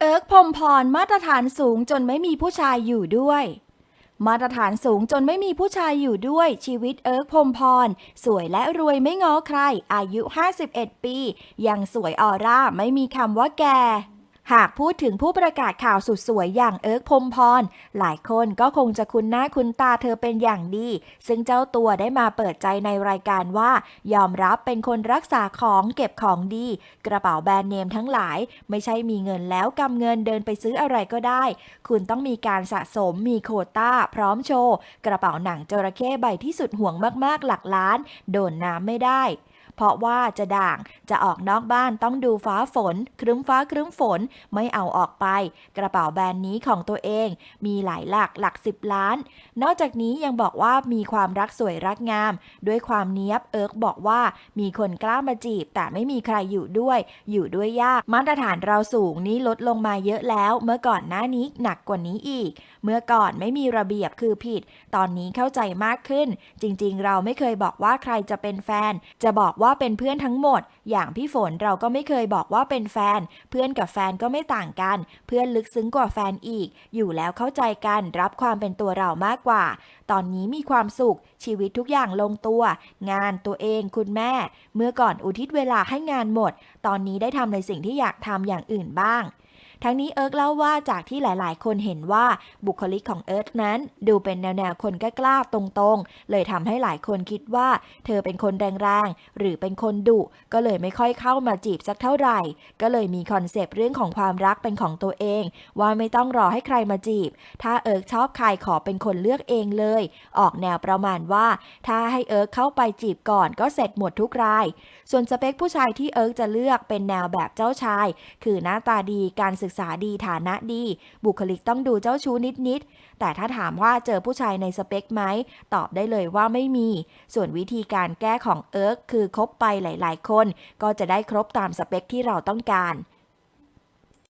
เอิร์กพรมพรมาตรฐานสูงจนไม่มีผู้ชายอยู่ด้วย มาตรฐานสูงจนไม่มีผู้ชายอยู่ด้วย ชีวิตเอิร์กพรมพร สวยและรวยไม่ง้อใคร อายุ 51 ปี ยังสวยออร่าไม่มีคำว่าแก่ หากพูดถึงผู้ประกาศข่าวสุดสวยอย่างเอิร์กพรมพร หลายคนก็คงจะคุ้นหน้าคุ้นตาเธอเป็นอย่างดี ซึ่งเจ้าตัวได้มาเปิดใจในรายการว่า ยอมรับเป็นคนรักษาของเก็บของดี กระเป๋าแบรนด์เนมทั้งหลาย ไม่ใช่มีเงินแล้วกำเงินเดินไปซื้ออะไรก็ได้ คุณต้องมีการสะสมมีโควต้า พร้อมโชว์ กระเป๋าหนังจระเข้ใบที่สุดห่วงมากๆหลักล้าน โดนน้ำไม่ได้ เพราะว่าจะด่างจะออกนอกบ้านต้องดูฟ้าฝน ครึ้มฟ้าครึ้มฝนไม่เอาออกไป กระเป๋าแบรนด์นี้ของตัวเอง มีหลายหลักหลักสิบล้าน นอกจากนี้ยังบอกว่ามีความรักสวยรักงาม ด้วยความเนี้ยบเอิร์กบอกว่ามีคนกล้ามาจีบ แต่ไม่มีใครอยู่ด้วย อยู่ด้วยยากมาตรฐานเราสูงนี้ลดลงมาเยอะแล้ว เมื่อก่อนหน้านี้หนักกว่านี้อีก เมื่อก่อนไม่มีระเบียบคือผิด ตอนนี้เข้าใจมากขึ้น จริง ๆ เราไม่เคยบอกว่าใครจะเป็นแฟน จะบอกว่า่าเป็นเพื่อนทั้งหมด อย่างพี่ฝนเราก็ไม่เคยบอกว่าเป็นแฟน เพื่อนกับแฟนก็ไม่ต่างกัน เพื่อนลึกซึ้งกว่าแฟนอีก อยู่แล้วเข้าใจกันรับความเป็นตัวเรามากกว่า ตอนนี้มีความสุข ชีวิตทุกอย่างลงตัว งานตัวเองคุณแม่ เมื่อก่อนอุทิศเวลาให้งานหมด ตอนนี้ได้ทำในสิ่งที่อยากทำอย่างอื่นบ้าง ทั้งนี้เอิร์กเล่าว่าจากที่หลาย ๆ คนเห็นว่าบุคลิกของเอิร์กนั้น ดูเป็นแนวๆคนกล้าๆตรงๆ เลยทำให้หลายคนคิดว่า เธอเป็นคนแรงๆหรือเป็นคนดุก็เลยไม่ค่อยเข้ามาจีบสักเท่าไหร่ ก็เลยมีคอนเซปต์เรื่องของความรักเป็นของตัวเอง ว่าไม่ต้องรอให้ใครมาจีบ ถ้าเอิร์กชอบใครขอเป็นคนเลือกเองเลย ออกแนวประมาณว่า ถ้าให้เอิร์กเข้าไปจีบก่อนก็เสร็จหมดทุกราย ส่วนสเปคผู้ชายที่เอิร์กจะเลือกเป็นแนวแบบเจ้าชาย คือหน้าตาดีการศึกษาดีฐานะดี บุคลิกต้องดูเจ้าชู้นิดๆ แต่ถ้าถามว่าเจอผู้ชายในสเปคไหม ตอบได้เลยว่าไม่มี ส่วนวิธีการแก้ของเอิร์กคือคบไปหลายๆ คน ก็จะได้ครบตามสเปคที่เราต้องการ